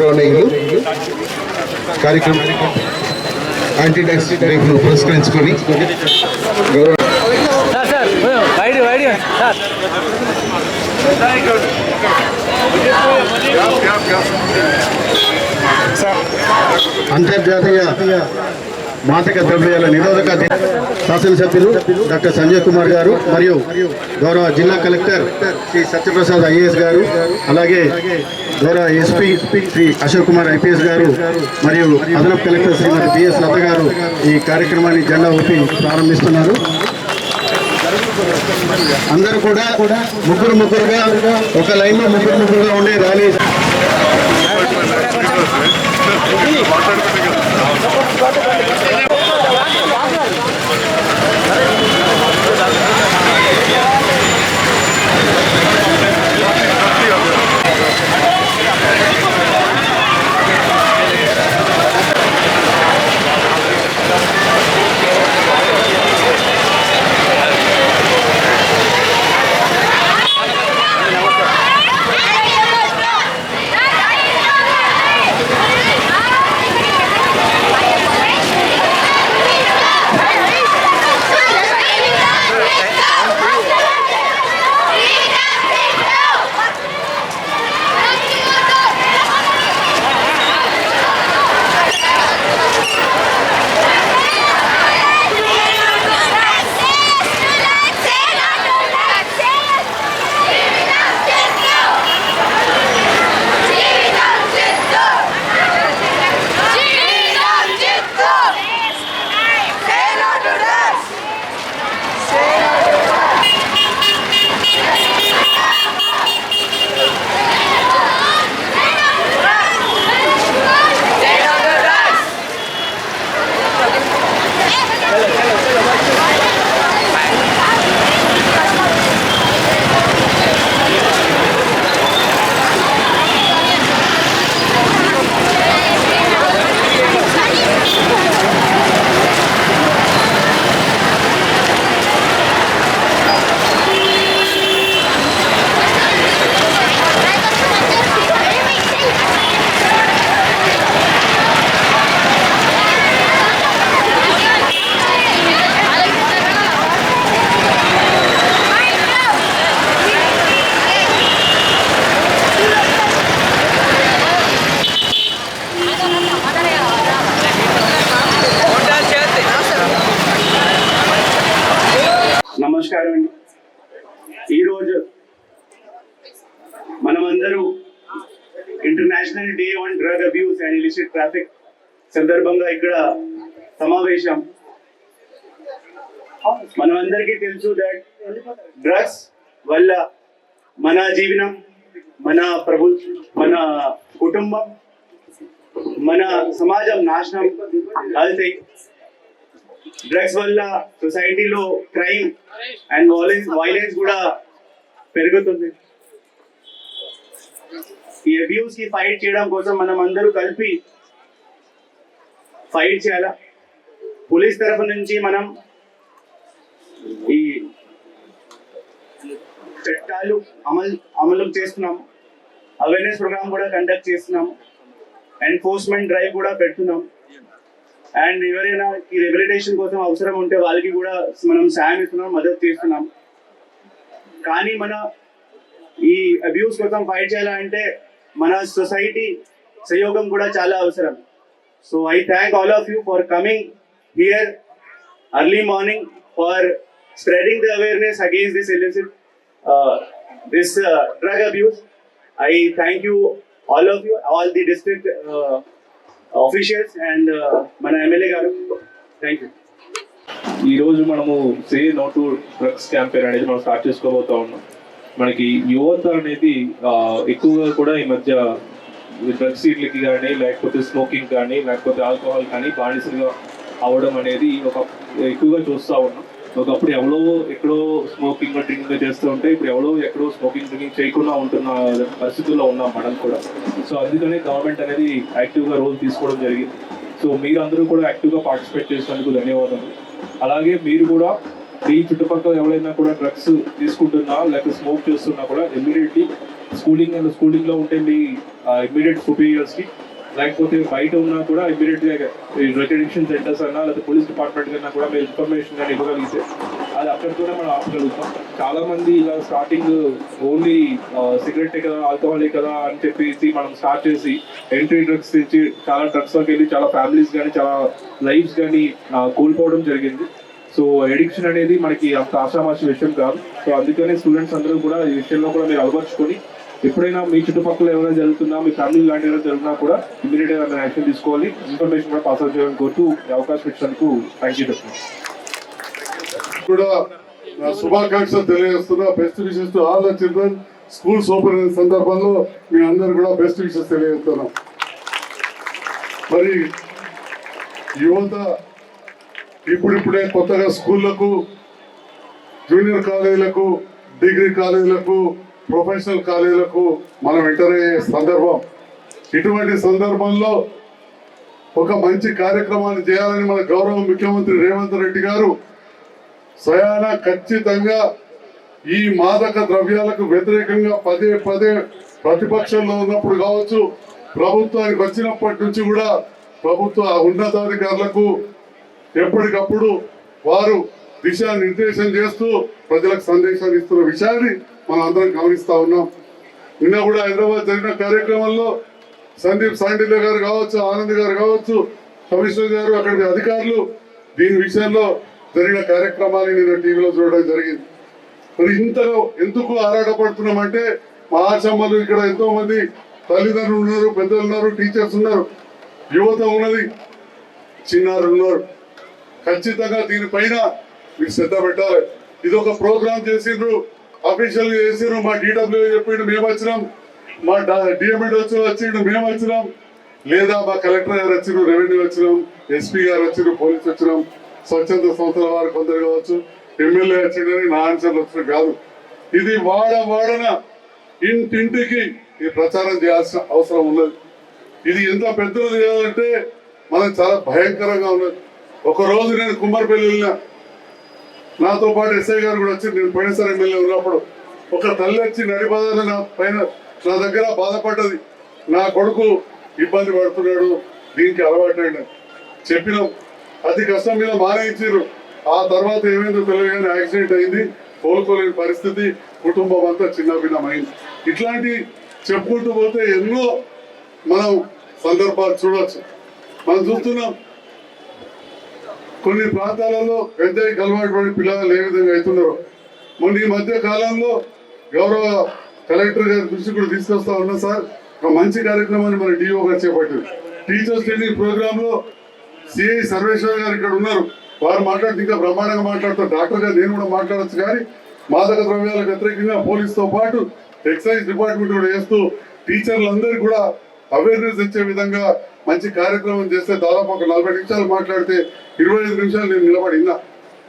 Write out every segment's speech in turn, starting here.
గౌరవనీయులు కార్యక్రమం anti tax రేపును పురస్కరించుకొని గౌరవ అంతర్జాతీయ మాదక ద్రవ్యాల నిరోధక శాసనసభ్యులు డాక్టర్ సంజయ్ కుమార్ గారు మరియు గౌరవ జిల్లా కలెక్టర్ శ్రీ సత్యప్రసాద్ ఐఏఎస్ గారు అలాగే గౌరవ ఎస్పీ శ్రీ అశోక్ కుమార్ ఐపీఎస్ గారు మరియు అదనపు కలెక్టర్ శ్రీమతి బిఎస్ లత గారు ఈ కార్యక్రమాన్ని జెండా ఊపి ప్రారంభిస్తున్నారు. అందరూ కూడా ముగ్గురు ముగ్గురుగా ఒక లైన్లో ముగ్గురు ముగ్గురుగా ఉండే ర్యాలీ అందరూ international day on drug abuse and illicit traffic సందర్భంగా ఇక్కడ సమావేశం. మనమందరికీ తెలుసు దట్ డ్రగ్స్ వల్ల మన జీవనం మన ప్రభు మన కుటుంబం మన సమాజం నాశనం అవుతాయి. డ్రగ్స్ వల్ల సొసైటీలో క్రైమ్ అండ్ వైలెన్స్ వైలెన్స్ కూడా పెరుగుతుంది. ఈ అబ్యూస్కి ఫైట్ చేయడం కోసం మనం అందరూ కలిపి ఫైట్ చేయాలా? పోలీస్ తరఫు నుంచి మనం ఈ చట్టాలు అమలు అమలు చేస్తున్నాము అవేర్నెస్ ప్రోగ్రామ్ కూడా కండక్ట్ చేస్తున్నాము ఎన్ఫోర్స్మెంట్ డ్రైవ్ కూడా పెడుతున్నాం. అండ్ ఎవరైనా ఈ రెగ్యులేషన్ కోసం అవసరం ఉంటే వాళ్ళకి కూడా మనం సాయం ఇస్తున్నాం మద్దతు చేస్తున్నాం. కానీ మన ఈ అబ్యూస్ కోసం ఫైట్ చేయాలంటే మన సొసైటీ సహయోగం కూడా చాలా అవసరం so I thank all of you for coming here early morning for spreading the awareness against this illicit, uh, this uh, drug abuse. I thank you, all of you, all the district uh, officials and uh, మన MLA గారు thank you ఈ రోజు మనము say no to drugs campaign అనేది మనం start చేసుకోబోతా ఉన్నాం మనకి యువత అనేది ఎక్కువగా కూడా ఈ మధ్య డ్రగ్స్ సీట్లకి కానీ లేకపోతే స్మోకింగ్ కానీ లేకపోతే ఆల్కహాల్ కానీ బానిసలుగా అవడం అనేది ఒక ఎక్కువగా చూస్తూ ఉన్నాం. ఒకప్పుడు ఎవరో ఎక్కడో స్మోకింగ్ డ్రింకింగ్ చేస్తూ ఉంటే ఇప్పుడు ఎవరో ఎక్కడో స్మోకింగ్ డ్రింకింగ్ చేయకుండా ఉంటున్న పరిస్థితుల్లో ఉన్నాం మనం కూడా. సో అందుకనే గవర్నమెంట్ అనేది యాక్టివ్గా రోల్ తీసుకోవడం జరిగింది. సో మీరందరూ కూడా యాక్టివ్గా పార్టిసిపేట్ చేసినందుకు ధన్యవాదాలు. అలాగే మీరు కూడా ఈ చుట్టుపక్కల ఎవరైనా కూడా డ్రగ్స్ తీసుకుంటున్నా లేకపోతే స్మోక్ చేస్తున్నా కూడా ఇమ్మీడియట్లీ స్కూలింగ్ అండ్ స్కూలింగ్లో ఉంటే మీ ఇమ్మీడియట్ సుపీరియర్స్కి లేకపోతే బయట ఉన్నా కూడా ఇమీడియట్గా రికగ్నిషన్ సెంటర్స్ అన్నా లేకపోతే పోలీస్ డిపార్ట్మెంట్ కన్నా కూడా మీరు ఇన్ఫర్మేషన్ కానీ ఇవ్వగలిగితే అది అక్కడితోనే మనం ఆపగలుగుతాం. చాలా మంది ఇలా స్టార్టింగ్ ఓన్లీ సిగరెట్ కదా ఆల్కహాలే కదా అని చెప్పేసి మనం స్టార్ట్ చేసి ఎంట్రీ డ్రగ్స్ తెచ్చి చాలా డ్రగ్స్లోకి వెళ్ళి చాలా ఫ్యామిలీస్ కానీ చాలా లైఫ్స్ కానీ కోల్పోవడం జరిగింది. సో ఎడిక్షన్ అనేది మనకి అంత ఆషామాషి విషయం కాదు. సో అందుకనే స్టూడెంట్స్ అందరూ కూడా ఈ విషయంలో కూడా మీరు అలవర్చుకొని ఎప్పుడైనా మీ చుట్టుపక్కల ఏమైనా జరుగుతున్నా మీ ఫ్యామిలీ లాంటి ఏమైనా జరిగినా కూడా ఇమీడియట్గా యాక్షన్ తీసుకోవాలి. ఇన్ఫర్మేషన్ కూడా పాస్ అవుట్ చేయాలని కోరుతూ ఈ అవకాశం ఇచ్చినందుకు థ్యాంక్ యూ చెప్తున్నాను కూడా శుభాకాంక్షలు తెలియజేస్తున్నా. Best wishes to all the children schools open అయిన సందర్భంలో మీ అందరు కూడా బెస్ట్ విషెస్ తెలియజేస్తున్నాం. మరి యువత ఇప్పుడిప్పుడే కొత్తగా స్కూళ్ళకు జూనియర్ కాలేజీలకు డిగ్రీ కాలేజీలకు ప్రొఫెషనల్ కాలేజీలకు మనం ఎంటర్ అయ్యే సందర్భం. ఇటువంటి సందర్భంలో ఒక మంచి కార్యక్రమాన్ని చేయాలని మన గౌరవ ముఖ్యమంత్రి రేవంత్ రెడ్డి గారు స్వయాన ఖచ్చితంగా ఈ మాదక ద్రవ్యాలకు వ్యతిరేకంగా పదే పదే ప్రతిపక్షంలో ఉన్నప్పుడు కావచ్చు ప్రభుత్వానికి వచ్చినప్పటి నుంచి కూడా ప్రభుత్వ ఉన్నతాధికారులకు ఎప్పటికప్పుడు వారు దిశానిర్దేశం చేస్తూ ప్రజలకు సందేశాలు ఇస్తున్న విషయాన్ని మనం అందరం గమనిస్తా ఉన్నాం. నిన్న కూడా హైదరాబాద్ జరిగిన కార్యక్రమంలో సందీప్ సాండిల్య గారు కావచ్చు ఆనంద్ గారు కావచ్చు కమిషనర్ గారు అక్కడి అధికారులు దీని విషయంలో జరిగిన కార్యక్రమాన్ని నేను టీవీలో చూడడం జరిగింది. మరి ఇంతలో ఎందుకు ఆరాటపడుతున్నామంటే మా ఆశమ్మలు ఇక్కడ ఎంతో మంది తల్లిదండ్రులు ఉన్నారు పెద్దలు ఉన్నారు టీచర్స్ ఉన్నారు యువత ఉన్నది చిన్నారు ఉన్నారు. ఖచ్చితంగా దీనిపైన మీరు శ్రద్ధ పెట్టాలి. ఇది ఒక ప్రోగ్రామ్ చేసిండ్రు అఫీషియల్ చేసిండ్రు. మా డీడబ్ల్యూ చెప్పిండు మేము వచ్చినాం. మా డిఎంఎడ్ వచ్చిన వచ్చిండు మేము వచ్చినాం. లేదా మా కలెక్టర్ గారు వచ్చిండ్రు రెవెన్యూ వచ్చినాం ఎస్పీ గారు వచ్చిండ్రు పోలీస్ వచ్చినాం. స్వచ్ఛంద సంస్థల వారు కొందరు కావచ్చు ఎమ్మెల్యే వచ్చిండని నా ఆన్సర్లు వచ్చిన కాదు. ఇది వాడ వాడన ఇంటింటికి ఈ ప్రచారం చేయాల్సిన అవసరం ఉన్నది. ఇది ఎంత పెద్దలు చేయాలంటే మనకు చాలా భయంకరంగా ఉన్నది. ఒకరోజు నేను కుమ్మరిపల్లి వెళ్ళినా. నాతో పాటు ఎస్ఐ గారు కూడా వచ్చి నేను పోయినసారి ఎమ్మెల్యే ఉన్నప్పుడు ఒక తల్లి వచ్చి నడిపదాన్ని నా పైన నా దగ్గర బాధపడ్డది. నా కొడుకు ఇబ్బంది పడుతున్నాడు దీనికి అలవాటు చెప్పినాం. అతి కష్టం మీద మానేయించారు ఆ తర్వాత ఏమైందో తెలియదు కానీ యాక్సిడెంట్ అయింది. కోలుకోలేని పరిస్థితి కుటుంబం అంతా చిన్నభిన్నమైంది ఇట్లాంటి చెప్పుకుంటూ పోతే ఎన్నో మనం సందర్భాలు చూడవచ్చు మనం చూస్తున్నాం కొన్ని ప్రాంతాలలో గంజాయికి అలవాటు పిల్లలు ఏ విధంగా అవుతున్నారో. మొన్న ఈ మధ్య కాలంలో గౌరవ కలెక్టర్ గారి దృష్టి కూడా తీసుకొస్తా ఉన్నా సార్. ఒక మంచి కార్యక్రమాన్ని మన డిఓ గారు చేపట్టారు. టీచర్స్ ట్రైనింగ్ ప్రోగ్రామ్లో సిఐ సర్వేశ్వర్ గారు ఇక్కడ ఉన్నారు. వారు మాట్లాడితే ఇంకా బ్రహ్మాండంగా మాట్లాడతారు. డాక్టర్ గారు నేను కూడా మాట్లాడొచ్చు కానీ మాదక ద్రవ్యాలకు వ్యతిరేకంగా పోలీసుతో పాటు ఎక్సైజ్ డిపార్ట్మెంట్ కూడా చేస్తూ టీచర్లందరికీ కూడా అవేర్నెస్ ఇచ్చే విధంగా మంచి కార్యక్రమం చేస్తే దాదాపు ఒక నలభై నిమిషాలు మాట్లాడితే ఇరవై ఐదు నిమిషాలు నేను నిలబడి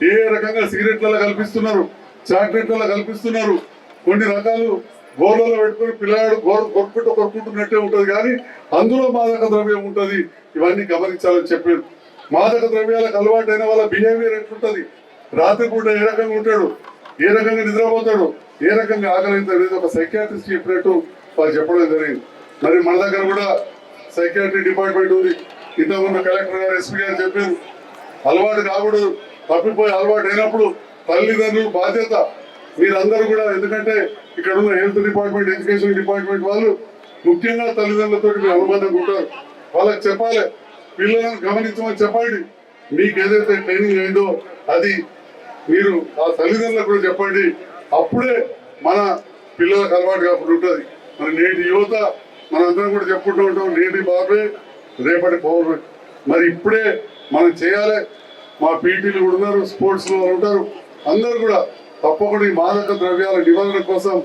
ఏ రకంగా సిగరెట్లలో కల్పిస్తున్నారు చాక్లెట్లలో కల్పిస్తున్నారు కొన్ని రకాలు గోర్లలో పెట్టుకుని పిల్లాడు గోర కొరుకుంటూ కొరుకుంటున్నట్టే ఉంటది కానీ అందులో మాదక ద్రవ్యం ఉంటది. ఇవన్నీ గమనించాలని చెప్పారు. మాదక ద్రవ్యాలకు అలవాటైన వాళ్ళ బిహేవియర్ ఎట్లుంటది? రాత్రిపూట ఏ రకంగా ఉంటాడు? ఏ రకంగా నిద్రపోతాడు? ఏ రకంగా ఆకలి అనేది ఒక సైకాట్రిస్ట్ చెప్పినట్టు వాళ్ళు చెప్పడం జరిగింది. మరి మన దగ్గర కూడా సెక్యూరిటీ డిపార్ట్మెంట్ ఉంది. ఇంతకుముందు కలెక్టర్ గారు ఎస్పీ గారు చెప్పారు అలవాటు కాకూడదు. తప్పిపోయి అలవాటు అయినప్పుడు తల్లిదండ్రులు బాధ్యత. మీరందరూ కూడా ఎందుకంటే ఇక్కడ ఉన్న హెల్త్ డిపార్ట్మెంట్ ఎడ్యుకేషన్ డిపార్ట్మెంట్ వాళ్ళు ముఖ్యంగా తల్లిదండ్రులతో మీరు అనుబంధంగా ఉంటారు. వాళ్ళకి చెప్పాలి. పిల్లలను గమనించమని చెప్పండి. మీకు ఏదైతే ట్రైనింగ్ అయిందో అది మీరు ఆ తల్లిదండ్రులకు కూడా చెప్పండి. అప్పుడే మన పిల్లలకు అలవాటు కాకుండా ఉంటుంది. మన నేటి యువత మనందరం కూడా చెప్పుకుంటూ ఉంటాం నేటి బాబే రేపటి పౌరులు మరి ఇప్పుడే మనం చేయాలి. మా పీటీలు కూడా ఉన్నారు స్పోర్ట్స్ వాళ్ళు ఉంటారు. అందరూ కూడా తప్పకుండా ఈ మాదక ద్రవ్యాల నివారణ కోసం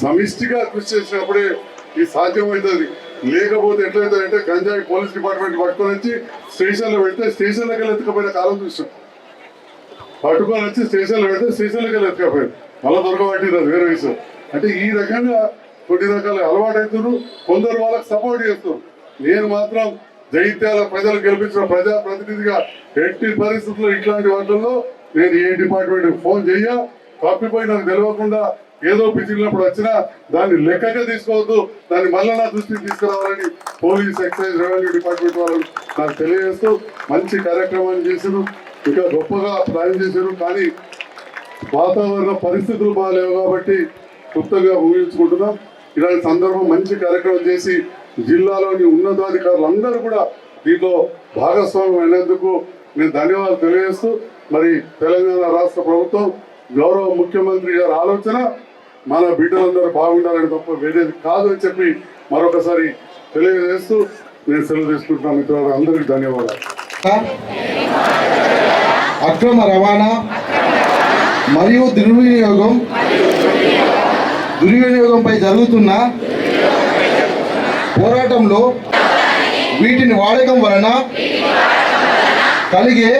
సమిష్టిగా కృషి చేసినప్పుడే ఇది సాధ్యమవుతుంది. లేకపోతే ఎట్లయితే గంజాయి పోలీస్ డిపార్ట్మెంట్ పట్టుకొని వచ్చి స్టేషన్లో పెడితే స్టేషన్లోకి వెళ్ళి ఎత్తుకపోయిన కాలం చూసాం. పట్టుకొని వచ్చి స్టేషన్లో పెడితే స్టేషన్లకు వెళ్ళి ఎత్తుకపోయారు మళ్ళీ దొరకబట్టింది అది వేరే విషయం. అంటే ఈ రకంగా కొన్ని రకాల అలవాటు కొందరు వాళ్ళకి సపోర్ట్ చేస్తారు నేను మాత్రం జైత్యాల ప్రజలు గెలిపించిన ప్రజా ప్రతినిధిగా ఎట్టి పరిస్థితుల్లో ఇట్లాంటి వాటిల్లో నేను ఏ డిపార్ట్మెంట్ ఫోన్ చెయ్య తప్పిపోయి నాకు తెలియకుండా ఏదో పిచ్చినప్పుడు వచ్చినా దాన్ని లెక్కగా తీసుకోవద్దు దాన్ని మళ్ళీ నా దృష్టికి తీసుకురావాలని పోలీస్ ఎక్సైజ్ రెవెన్యూ డిపార్ట్మెంట్ వాళ్ళని నాకు తెలియజేస్తూ మంచి కార్యక్రమాన్ని చేశారు ఇంకా గొప్పగా ప్లాన్ చేశారు కానీ వాతావరణ పరిస్థితులు బాగాలేవు కాబట్టి క్లుప్తంగా ఊహించుకుంటున్నాం. ఇలాంటి సందర్భం మంచి కార్యక్రమం చేసి జిల్లాలోని ఉన్నతాధికారులు అందరూ కూడా దీంట్లో భాగస్వామ్యం అయినందుకు నేను ధన్యవాదాలు తెలియజేస్తూ మరి తెలంగాణ రాష్ట్ర ప్రభుత్వం గౌరవ ముఖ్యమంత్రి గారి ఆలోచన మన బిడ్డలందరూ బాగుండాలని తప్ప వేరేది కాదు అని చెప్పి మరొకసారి తెలియజేస్తూ నేను సెలవు తీసుకుంటున్నాను. మిత్రులు అందరికీ ధన్యవాదాలు. అక్రమ రవాణా మరియు దుర్వినియోగం దుర్వినియోగంపై జరుగుతున్న పోరాటంలో వీటిని వాడకం వలన కలిగే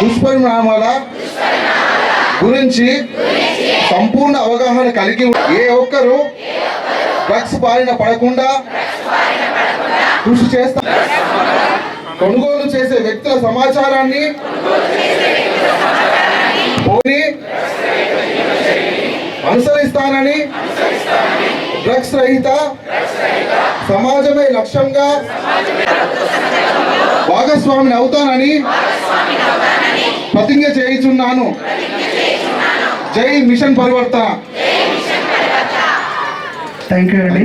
దుష్పరిణామాల గురించి సంపూర్ణ అవగాహన కలిగి ఏ ఒక్కరూ డ్రగ్స్ బారిన పడకుండా కృషి చేస్తా కొనుగోలు చేసే వ్యక్తుల సమాచారాన్ని పోని అనుసరిస్తానని డ్రగ్స్ రహిత సమాజమే లక్ష్యంగా భాగస్వామిని అవుతానని ప్రతిజ్ఞ చేయుచున్నాను. జై మిషన్ పరివర్తన. థ్యాంక్ యూ అండి